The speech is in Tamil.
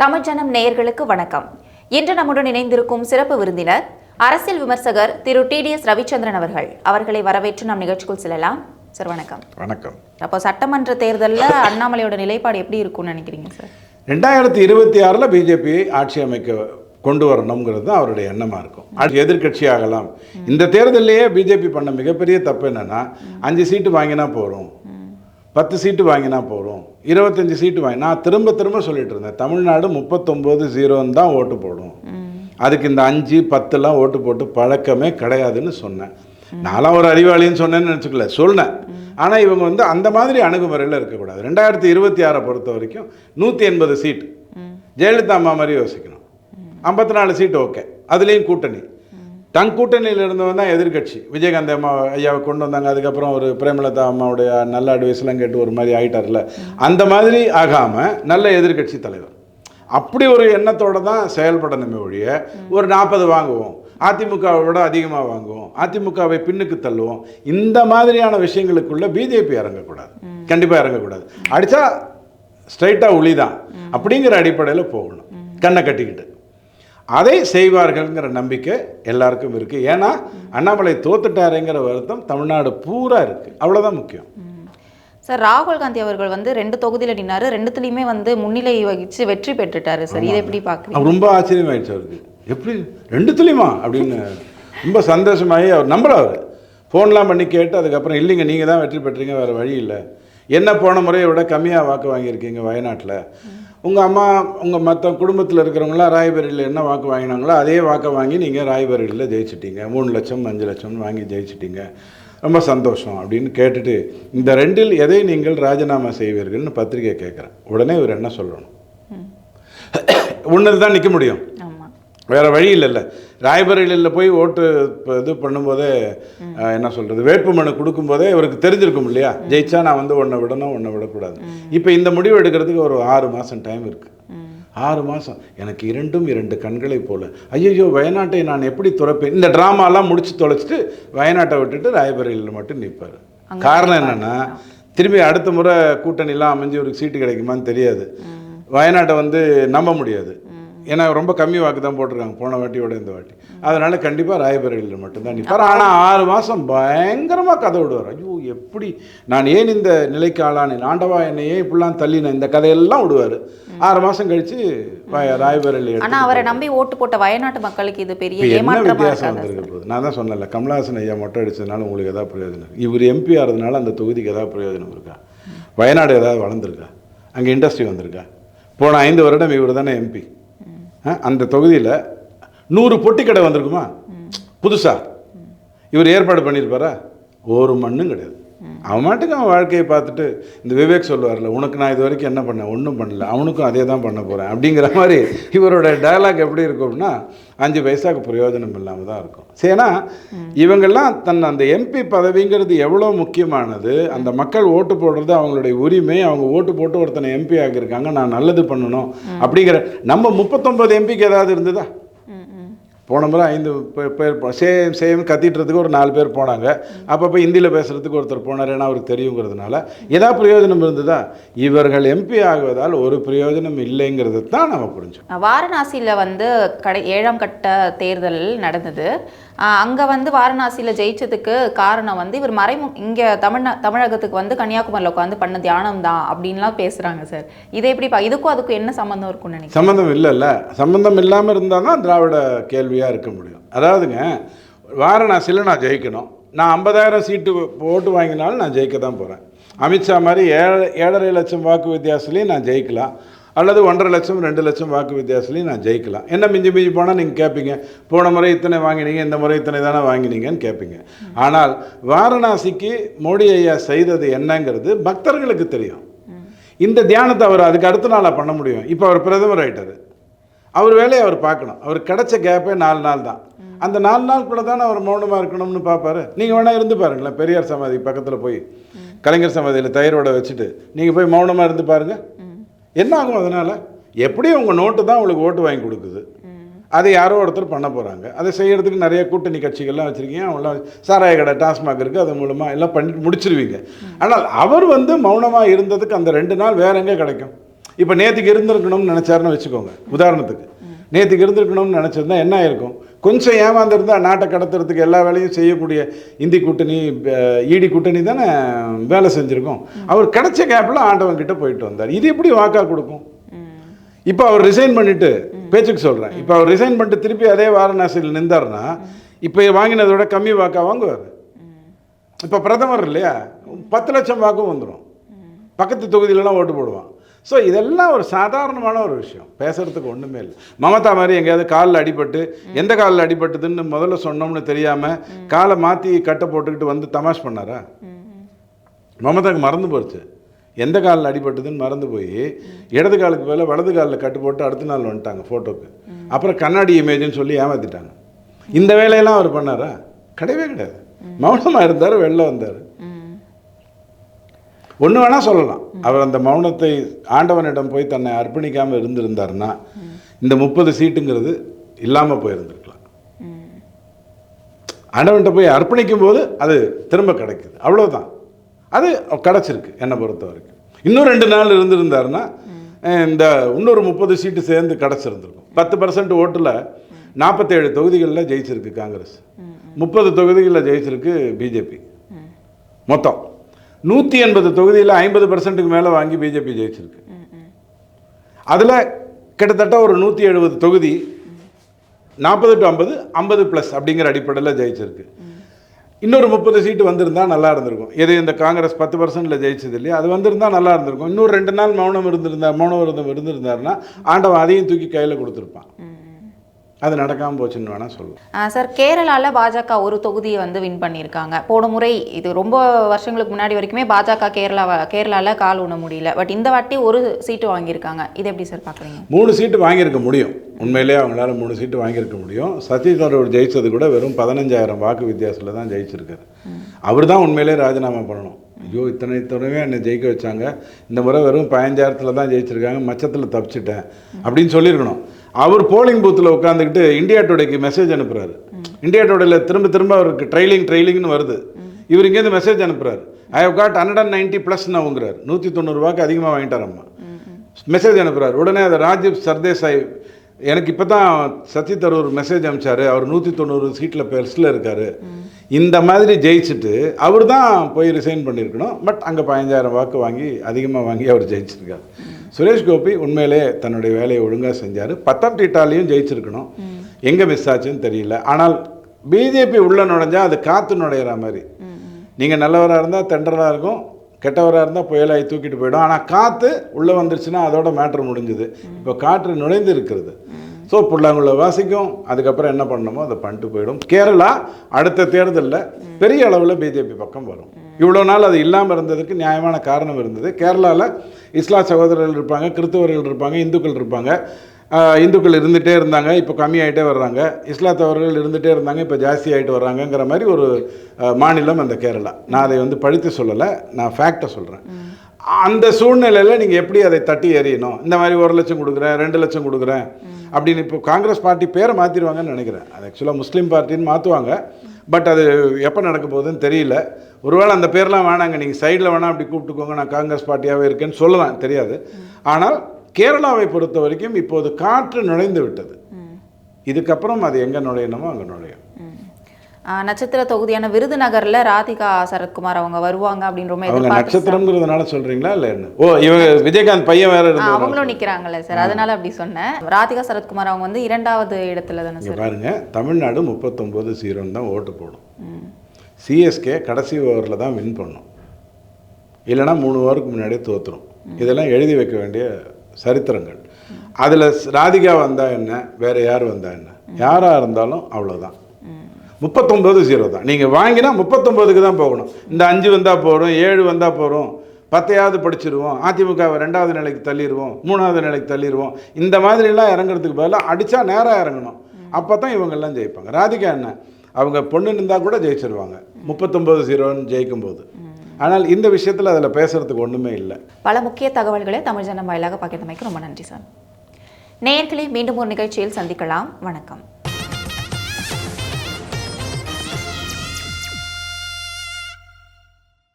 தமிழ்ஜனம் நேயர்களுக்கு வணக்கம். இன்று நம்முடன் இணைந்திருக்கும் சிறப்பு விருந்தினர் அரசியல் விமர்சகர் திரு டிடிஎஸ் ரவிச்சந்திரன் அவர்கள். அவர்களை வரவேற்று நம் நிகழ்ச்சிக்குள் செல்லலாம். சார் வணக்கம். வணக்கம். அப்போ சட்டமன்ற தேர்தலில் அண்ணாமலையோட நிலைப்பாடு எப்படி இருக்கும்னு நினைக்கிறீங்க சார்? ரெண்டாயிரத்தி இருபத்தி ஆறில் பிஜேபி ஆட்சி அமைக்க கொண்டு வரணுங்கிறது தான் அவருடைய எண்ணமாக இருக்கும். அது எதிர்க்கட்சி ஆகலாம் இந்த தேர்தலையே பிஜேபி பண்ண மிகப்பெரிய தப்பு என்னன்னா அஞ்சு சீட்டு வாங்கினா போகிறோம் பத்து சீட்டு வாங்கினா போகிறோம் இருபத்தஞ்சு சீட்டு வாங்கி நான் திரும்ப திரும்ப சொல்லிட்டு இருந்தேன். தமிழ்நாடு முப்பத்தொம்போது ஜீரோன்னு தான் ஓட்டு போடும். அதுக்கு இந்த அஞ்சு பத்துலாம் ஓட்டு போட்டு பழக்கமே கிடையாதுன்னு சொன்னேன். நான்லாம் ஒரு அறிவாளின்னு சொன்னேன்னு நினச்சிக்கல சொன்னேன் ஆனால் இவங்க வந்து அந்த மாதிரி அணுகுமுறையில் இருக்கக்கூடாது. ரெண்டாயிரத்தி இருபத்தி ஆறை பொறுத்த வரைக்கும் நூற்றி எண்பது சீட் ஜெயலலிதா அம்மா மாதிரி யோசிக்கணும். ஐம்பத்தி நாலு சீட்டு ஓகே. அதுலேயும் கூட்டணி. தன் கூட்டணியில் இருந்தவன் தான் எதிர்க்கட்சி. விஜயகாந்த் அம்மா ஐயாவை கொண்டு வந்தாங்க. அதுக்கப்புறம் ஒரு பிரேமலதா அம்மாவுடைய நல்ல அட்வைஸ்லாம் கேட்டு ஒரு மாதிரி ஆயிட்டார்ல. அந்த மாதிரி ஆகாமல் நல்ல எதிர்க்கட்சி தலைவர். அப்படி ஒரு எண்ணத்தோடு தான் செயல்படணுமே ஒழிய ஒரு நாற்பது வாங்குவோம். அதிமுகவை விட அதிகமாக வாங்குவோம். அதிமுகவை பின்னுக்கு தள்ளுவோம். இந்த மாதிரியான விஷயங்களுக்குள்ள பிஜேபி இறங்கக்கூடாது. கண்டிப்பாக இறங்கக்கூடாது. அடித்தா ஸ்ட்ரைட்டாக உளி தான் அப்படிங்கிற அடிப்படையில் போகணும். கண்ணை கட்டிக்கிட்டு. அதை செய்வார்கள்ங்கிற நம்பிக்கை எல்லாருக்கும் இருக்குது ஏன்னா அண்ணாமலை தோத்துட்டாருங்கிற வருத்தம் தமிழ்நாடு பூரா இருக்குது அவ்வளோதான் முக்கியம். சார் ராகுல் காந்தி அவர்கள் வந்து ரெண்டு தொகுதியில் நின்னாரு. ரெண்டுத்துலையுமே வந்து முன்னிலை வகிச்சு வெற்றி பெற்றுட்டாரு சார். இதை எப்படி பார்க்குறீங்க? அவர் ரொம்ப ஆச்சரியமாயிடுச்சு அவருக்கு. எப்படி? ரெண்டுத்துலையுமா? அப்படின்னு ரொம்ப சந்தோஷமாகி அவர் நம்புறாரு ஃபோன்லாம் பண்ணி கேட்டு அதுக்கப்புறம் இல்லைங்க நீங்கள் தான் வெற்றி பெற்றீங்க வேறு வழி இல்லை. என்ன போன முறையை விட கம்மியாக வாக்கு வாங்கியிருக்கீங்க வயநாட்டில். உங்கள் அம்மா உங்கள் மற்ற குடும்பத்தில் இருக்கிறவங்களாம் ராய்பரேலியில் என்ன வாக்கு வாங்கினாங்களோ அதே வாக்கை வாங்கி நீங்கள் ராய்பரேலியில் ஜெயிச்சிட்டீங்க. மூணு லட்சம் அஞ்சு லட்சம் வாங்கி ஜெயிச்சிட்டீங்க. ரொம்ப சந்தோஷம் அப்படின்னு கேட்டுட்டு இந்த ரெண்டில் எதை நீங்கள் ராஜினாமா செய்வீர்கள்னு பத்திரிக்கை கேட்குறேன். உடனே இவர் என்ன சொல்லணும்? ஒன்று தான் நிற்க முடியும். வேற வழி இல்லைல்ல ராய்பரேலியில் போய் ஓட்டு இப்போ இது பண்ணும்போதே என்ன சொல்கிறது வேட்புமனு கொடுக்கும்போதே இவருக்கு தெரிஞ்சிருக்கும் இல்லையா? ஜெயிச்சா நான் வந்து ஒன்றை விடணும் ஒன்றை விடக்கூடாது. இப்போ இந்த முடிவு எடுக்கிறதுக்கு ஒரு ஆறு மாதம் டைம் இருக்குது ஆறு மாதம் எனக்கு இரண்டும் இரண்டு கண்களை போல. ஐயோ வயநாட்டை நான் எப்படி துறப்பேன்? இந்த ட்ராமாலாம் முடிச்சு தொலைச்சிட்டு வயநாட்டை விட்டுட்டு ராய்பரேலியில் மட்டும் நிற்பார் காரணம் என்னன்னா திரும்பி அடுத்த முறை கூட்டணிலாம் அமைஞ்சு இவருக்கு சீட்டு கிடைக்குமான்னு தெரியாது. வயநாட்டை வந்து நம்ப முடியாது. ஏன்னா ரொம்ப கம்மி வாக்கு தான் போட்டிருக்காங்க. போன வாட்டியோட இந்த வாட்டி. அதனால கண்டிப்பாக ராயபரேலியில் மட்டும்தான் நிற்பார் ஆனால் ஆறு மாதம் பயங்கரமாக கதை விடுவார். ஐயோ எப்படி? நான் ஏன் இந்த நிலைக்கு ஆளானேன் ஆண்டவா என்னை ஏன் இப்படிலாம் தள்ளினேன் இந்த கதையெல்லாம் விடுவார். ஆறு மாதம் கழிச்சு ராயபரேலி ஆனா அவரை நம்பி ஓட்டு போட்ட வயநாட்டு மக்களுக்கு இது பெரிய என்ன வித்தியாசம் வந்திருக்க போகுது நான் தான் சொன்னேன்ல கமலஹாசன் ஐயா மொட்டை அடிச்சதுனால உங்களுக்கு எதாவது பிரயோஜனம் இவர் எம்பி ஆகிறதுனால அந்த தொகுதிக்கு ஏதாவது பிரயோஜனம் இருக்கா? வயநாடு ஏதாவது வளர்ந்துருக்கா? அங்கே இண்டஸ்ட்ரி வந்திருக்கா? போன ஐந்து வருடம் இவர் தானே எம்பி அந்த தொகுதியில் நூறு பொட்டி கடை வந்திருக்குமா? புதுசாக இவர் ஏற்பாடு பண்ணியிருப்பாரா? ஒரு மண்ணும் கிடையாது. அவன் மாட்டுக்கு அவன் வாழ்க்கையை பார்த்துட்டு இந்த விவேக் சொல்லுவார்ல உனக்கு நான் இது வரைக்கும் என்ன பண்ணேன்? ஒன்றும் பண்ணல. அவனுக்கும் அதே தான் பண்ண போகிறேன் அப்படிங்கிற மாதிரி இவரோட டயலாக் எப்படி இருக்கும்னா அஞ்சு பைசாக்கு பிரயோஜனம் இல்லாமல் தான் இருக்கும். சரினா இவங்கெல்லாம் தன் அந்த எம்பி பதவிங்கிறது எவ்வளோ முக்கியமானது அந்த மக்கள் ஓட்டு போடுறது அவங்களுடைய உரிமை அவங்க ஓட்டு போட்டு ஒருத்தனை எம்பி ஆகியிருக்காங்க நான் நல்லது பண்ணணும் அப்படிங்கிற நம்ம முப்பத்தொம்பது எம்பிக்கு ஏதாவது இருந்ததா? போன முறை ஐந்து பேர் சேம் சேம் கத்திட்டுறதுக்கு ஒரு நாலு பேர் போனாங்க. அப்பப்போ ஹிந்தியில் பேசுகிறதுக்கு ஒருத்தர் போனார். ஏன்னா அவருக்கு தெரியுங்கிறதுனால ஏதாவது பிரயோஜனம் இருந்ததா? இவர்கள் எம்பி ஆகுவதால் ஒரு பிரயோஜனம் இல்லைங்கிறது தான் நம்ம புரிஞ்சோம் வாரணாசியில் வந்து கடை ஏழாம் கட்ட தேர்தல் நடந்தது. அங்கே வந்து வாரணாசியில் ஜெயிச்சதுக்கு காரணம் வந்து இவர் மறைமு இங்கே தமிழ்நா தமிழகத்துக்கு வந்து கன்னியாகுமரியில் உட்காந்து பண்ண தியானம் தான் அப்படின்லாம் பேசுகிறாங்க சார். இதை எப்படி பா இதுக்கும் அதுக்கும் என்ன சம்மந்தம் இருக்கும்னு நினைக்கிறேன் சம்மந்தம் இல்லைல்ல சம்மந்தம் இல்லாமல் இருந்தால் தான் திராவிட கேள்வியாக இருக்க முடியும். அதாவதுங்க வாரணாசியில் நான் ஜெயிக்கணும். நான் ஐம்பதாயிரம் சீட்டு ஓட்டு வாங்கினாலும் நான் ஜெயிக்க தான் போகிறேன் அமித்ஷா மாதிரி ஏழை ஏழரை லட்சம் வாக்கு வித்தியாசத்துலேயும் நான் ஜெயிக்கலாம். அல்லது ஒன்றரை லட்சம் ரெண்டு லட்சம் வாக்கு வித்தியாசத்துலையும் நான் ஜெயிக்கலாம். என்ன மிஞ்சி மிஞ்சி போனால் நீங்கள் கேட்பீங்க போன முறை இத்தனை வாங்கினீங்க இந்த முறை இத்தனை தானே வாங்கினீங்கன்னு கேட்பீங்க ஆனால் வாரணாசிக்கு மோடி ஐயா செய்தது என்னங்கிறது பக்தர்களுக்கு தெரியும். இந்த தியானத்தை அவர் அதுக்கு அடுத்த நாளாக பண்ண முடியும். இப்போ அவர் பிரதமர் ஆகிட்டார் அவர் வேலையை அவர் பார்க்கணும். அவர் கிடைச்ச கேப்பே நாலு நாள் தான். அந்த நாலு நாளுக்குள்ள தானே அவர் மௌனமாக இருக்கணும்னு பார்ப்பாரு. நீங்கள் வேணால் இருந்து பாருங்களேன் பெரியார் சமாதி பக்கத்தில் போய். கலைஞர் சமாதியில் தயிரோட வச்சுட்டு நீங்கள் போய் மௌனமாக இருந்து பாருங்கள் என்ன ஆகும் அதனால்? எப்படியும் உங்கள் நோட்டு தான் உங்களுக்கு ஓட்டு வாங்கி கொடுக்குது. அதை யாரோ ஒருத்தர் பண்ண போகிறாங்க அதை செய்கிறதுக்கு நிறைய கூட்டணி கட்சிகள்லாம் வச்சுருக்கீங்க. அவங்களாம் சாராய கடை டாஸ்மாக் இருக்குது அது மூலமாக எல்லாம் பண்ணிட்டு முடிச்சிருவீங்க. ஆனால் அவர் வந்து மௌனமாக இருந்ததுக்கு அந்த ரெண்டு நாள் வேற எங்கே கிடைக்கும்? இப்போ நேற்றுக்கு இருந்திருக்கணும்னு நினச்சாருன்னு வச்சுக்கோங்க. உதாரணத்துக்கு. நேற்றுக்கு இருந்திருக்கணும்னு நினச்சிருந்தா என்ன ஆயிருக்கும்? கொஞ்சம் ஏமாந்துருந்தால் நாட்டை கடத்துறதுக்கு எல்லா வேலையும் செய்யக்கூடிய இந்தி கூட்டணி ஈடி கூட்டணி தானே வேலை செஞ்சுருக்கோம். அவர் கிடைச்ச கேப்பில் ஆண்டவன் கிட்ட போயிட்டு வந்தார். இது எப்படி வாக்காக கொடுக்கும்? இப்போ அவர் ரிசைன் பண்ணிட்டு பேச்சுக்கு சொல்கிறேன் இப்போ அவர் ரிசைன் பண்ணிட்டு திருப்பி அதே வாரணாசியில் நின்றார்னா இப்போ வாங்கினதை விட கம்மி வாக்காக வாங்குவார். இப்போ பிரதமர் இல்லையா? பத்து லட்சம் வாக்கும் வந்துடும் பக்கத்து தொகுதியிலலாம் ஓட்டு போடுவான். ஸோ இதெல்லாம் ஒரு சாதாரணமான ஒரு விஷயம். பேசுறதுக்கு ஒன்றுமே இல்லை. மமதா மாதிரி எங்கேயாவது காலில் அடிபட்டு எந்த காலில் அடிபட்டுதுன்னு முதல்ல சொன்னோம்னு தெரியாமல் காலை மாற்றி கட்டை போட்டுக்கிட்டு வந்து தமாஷ் பண்ணாரா? மமதாக்கு மறந்து போச்சு. எந்த காலில் அடிபட்டதுன்னு மறந்து போய் இடது காலுக்கு மேலே வலது காலில் கட்டு போட்டு அடுத்த நாள் வந்துட்டாங்க ஃபோட்டோக்கு அப்புறம் கண்ணாடி இமேஜ்னு சொல்லி ஏமாத்திட்டாங்க. இந்த வேலையெல்லாம் அவர் பண்ணாரா? கிடையவே கிடையாது. மௌனமாக இருந்தார் வெளில வந்தார். ஒன்று வேணால் சொல்லலாம். அவர் அந்த மௌனத்தை ஆண்டவனிடம் போய் தன்னை அர்ப்பணிக்காமல் இருந்திருந்தார்னா இந்த முப்பது சீட்டுங்கிறது இல்லாமல் போயிருந்திருக்கலாம். ஆண்டவன்கிட்ட போய் அர்ப்பணிக்கும் போது அது திரும்ப கிடைக்குது. அவ்வளோதான் அது கிடச்சிருக்கு என்னை பொறுத்த வரைக்கும். இன்னும் ரெண்டு நாள் இருந்திருந்தாருன்னா இந்த இன்னொரு முப்பது சீட்டு சேர்ந்து கிடச்சிருந்துருக்கும். பத்து பர்சன்ட் ஓட்டில் நாற்பத்தேழு தொகுதிகளில் ஜெயிச்சிருக்கு காங்கிரஸ். முப்பது தொகுதிகளில் ஜெயிச்சிருக்கு பிஜேபி. மொத்தம். நூற்றி எண்பது தொகுதியில் ஐம்பது பர்சன்ட்டுக்கு மேலே வாங்கி பிஜேபி ஜெயிச்சிருக்கு. அதில் கிட்டத்தட்ட ஒரு நூற்றி எழுபது தொகுதி நாற்பது டு ஐம்பது ஐம்பது ப்ளஸ் அப்படிங்கிற அடிப்படையில் ஜெயிச்சிருக்கு. இன்னொரு முப்பது சீட்டு வந்திருந்தால் நல்லா இருந்திருக்கும். எது இந்த காங்கிரஸ் பத்து பர்சன்டில் ஜெயிச்சது இல்லையா? அது வந்திருந்தா நல்லா இருந்திருக்கும். இன்னொரு ரெண்டு நாள் மௌனம் இருந்திருந்தா மௌன விரதம் இருந்திருந்தாருன்னா ஆண்டவன் அதையும் தூக்கி கையில் கொடுத்துருப்பான். அது நடக்காமல் போச்சுன்னு வேணால் சொல்லலாம். சார் கேரளால பாஜக ஒரு தொகுதியை வந்து வின் பண்ணியிருக்காங்க. போன முறை இது ரொம்ப வருஷங்களுக்கு முன்னாடி வரைக்குமே பாஜக கேரளா கேரளால கால் ஊன முடியல. பட் இந்த வாட்டி ஒரு சீட்டு வாங்கியிருக்காங்க. இது எப்படி சார் பார்க்குறீங்க? மூணு சீட்டு வாங்கியிருக்க முடியும். உண்மையிலேயே அவங்களால மூணு சீட்டு வாங்கியிருக்க முடியும். சதீஷ் தரூர் ஜெயிச்சது கூட வெறும் பதினஞ்சாயிரம் வாக்கு வித்தியாசத்தில் தான் ஜெயிச்சிருக்காரு. அவர் தான் உண்மையிலேயே ராஜினாமா பண்ணணும். ஐயோ இத்தனை இத்தனைவே என்னை ஜெயிக்க வச்சாங்க. இந்த முறை வெறும் பதினஞ்சாயிரத்தில் தான் ஜெயிச்சிருக்காங்க. மச்சத்தில் தப்பிச்சிட்டேன். அப்படின்னு சொல்லியிருக்கணும். அவர் போலிங் பூத்தில் உட்காந்துக்கிட்டு இந்தியா டுடேக்கு மெசேஜ் அனுப்புகிறாரு இந்தியா டுடேல திரும்ப திரும்ப அவருக்கு ட்ரைலிங் ட்ரைலிங்னு வருது. இவர் இங்கேருந்து message அனுப்புகிறாரு I have got hundred and ninety plus நவுங்கிறார் நூற்றி தொண்ணூறு அதிகமாக வாங்கிட்டார் அம்மா மெசேஜ் அனுப்புகிறார் உடனே அதை ராஜீவ் சர்தேசாய் எனக்கு இப்போ தான் சத்தி தரூர் மெசேஜ் அனுப்பிச்சாரு. அவர் நூற்றி தொண்ணூறு சீட்டில் பெருசில் இருக்கார். இந்த மாதிரி ஜெயிச்சுட்டு அவர் தான் போய் ரிசைன் பண்ணியிருக்கணும் பட் அங்கே பதினஞ்சாயிரம் வாக்கு வாங்கி அதிகமாக வாங்கி அவர் ஜெயிச்சிருக்கார். சுரேஷ் கோபி உண்மையிலே தன்னுடைய வேலையை ஒழுங்காக செஞ்சார். பத்தம்திட்டாலையும் ஜெயிச்சிருக்கணும். எங்கே மிஸ் ஆச்சுன்னு தெரியல. ஆனால் பிஜேபி உள்ளே நுழைஞ்சால் அது காற்று நுழையிற மாதிரி. நீங்கள் நல்லவராக இருந்தால் தென்றலாக இருக்கும். கெட்டவராக இருந்தால் புயலாகி தூக்கிட்டு போயிடும். ஆனால் காற்று உள்ளே வந்துருச்சுன்னா அதோட மேட்ரு முடிஞ்சுது. இப்போ காற்று நுழைந்து இருக்கிறது. ஸோ புல்லாங்குள்ள வாசிக்கும். அதுக்கப்புறம் என்ன பண்ணணுமோ அதை பண்ணிட்டு போயிடும். கேரளா அடுத்த தேர்தலில் பெரிய அளவில் பிஜேபி பக்கம் வரும். இவ்வளோ நாள் அது இல்லாமல் இருந்ததுக்கு நியாயமான காரணம் இருந்தது. கேரளாவில் இஸ்லாம் சகோதரர்கள் இருப்பாங்க கிறிஸ்தவர்கள் இருப்பாங்க இந்துக்கள் இருப்பாங்க. இந்துக்கள் இருந்துகிட்டே இருந்தாங்க இப்போ கம்மியாகிட்டே வர்றாங்க. இஸ்லாத்தவர்கள் இருந்துகிட்டே இருந்தாங்க இப்போ ஜாஸ்தி ஆகிட்டு வர்றாங்கங்கிற மாதிரி ஒரு மாநிலம் அந்த கேரளா. நான் அதை வந்து படித்து சொல்லலை நான் ஃபேக்டை சொல்கிறேன் அந்த சூழ்நிலையில் நீங்கள் எப்படி அதை தட்டி எறியணும்? இந்த மாதிரி ஒரு லட்சம் கொடுக்குறேன் ரெண்டு லட்சம் கொடுக்குறேன் அப்படின்னு இப்போ காங்கிரஸ் பார்ட்டி பேரை மாற்றிடுவாங்கன்னு நினைக்கிறேன். அது ஆக்சுவலாக முஸ்லீம் பார்ட்டின்னு மாற்றுவாங்க பட் அது எப்போ நடக்க போகுதுன்னு தெரியல. ஒருவேளை அந்த பேர்லாம் வேணாங்க நீங்கள் சைடில் வேணால் அப்படி கூப்பிட்டுக்கோங்க நான் காங்கிரஸ் பார்ட்டியாகவே இருக்கேன்னு சொல்லலாம் தெரியாது. ஆனால் கேரளாவை பொறுத்த வரைக்கும் இப்போது காற்று நுழைந்து விட்டது. இதுக்கப்புறம் அது எங்கே நுழையணுமோ அங்கே நுழையும். நட்சத்திர தொகுதியான விருதுநகர்ல ராதிகா சரத்குமார் அவங்க வருவாங்க அப்படின்னு ரொம்ப அவங்க நட்சத்திரங்கிறதுனால சொல்கிறீங்களா இல்லை என்ன? ஓ இவங்க விஜயகாந்த் பையன் வேற இருந்து அவங்களும் நிக்கிறாங்கல்ல சார். அதனால அப்படி சொன்னேன். ராதிகா சரத்குமார் அவங்க வந்து இரண்டாவது இடத்துல தானே சார்? பாருங்க தமிழ்நாடு முப்பத்தொம்போது ஜீரோன்னு தான் ஓட்டு போடும். சிஎஸ்கே கடைசி ஓவரில் தான் வின் பண்ணும். இல்லைன்னா மூணு ஓவருக்கு முன்னாடியே தோத்துரும். இதெல்லாம் எழுதி வைக்க வேண்டிய சரித்திரங்கள். அதில் ராதிகா வந்தால் என்ன? வேற யார் வந்தால் என்ன? யாராக இருந்தாலும் அவ்வளோதான் முப்பத்தொம்போது ஜீரோ தான். நீங்கள் வாங்கினா முப்பத்தொம்போதுக்கு தான் போகணும். இந்த அஞ்சு வந்தால் போகிறோம் ஏழு வந்தால் போகிறோம் பத்தையாவது படிச்சிருவோம் அதிமுகவை ரெண்டாவது நிலைக்கு தள்ளிடுவோம் மூணாவது நிலைக்கு தள்ளிடுவோம் இந்த மாதிரிலாம் இறங்குறதுக்கு பதிலாக அடித்தா நேராக இறங்கணும். அப்போ தான் இவங்கெல்லாம் ஜெயிப்பாங்க. ராதிகா என்ன? அவங்க பொண்ணு இருந்தால் கூட ஜெயிச்சிருவாங்க. முப்பத்தொம்போது ஜீரோன்னு ஜெயிக்கும்போது. ஆனால் இந்த விஷயத்தில் அதில் பேசுகிறதுக்கு ஒன்றுமே இல்லை. பல முக்கிய தகவல்களை தமிழ் ஜனம் வாயிலாக பகிர்ந்தமைக்கு ரொம்ப நன்றி சார். நேயர்களை மீண்டும் ஒரு நிகழ்ச்சியில் சந்திக்கலாம். வணக்கம்.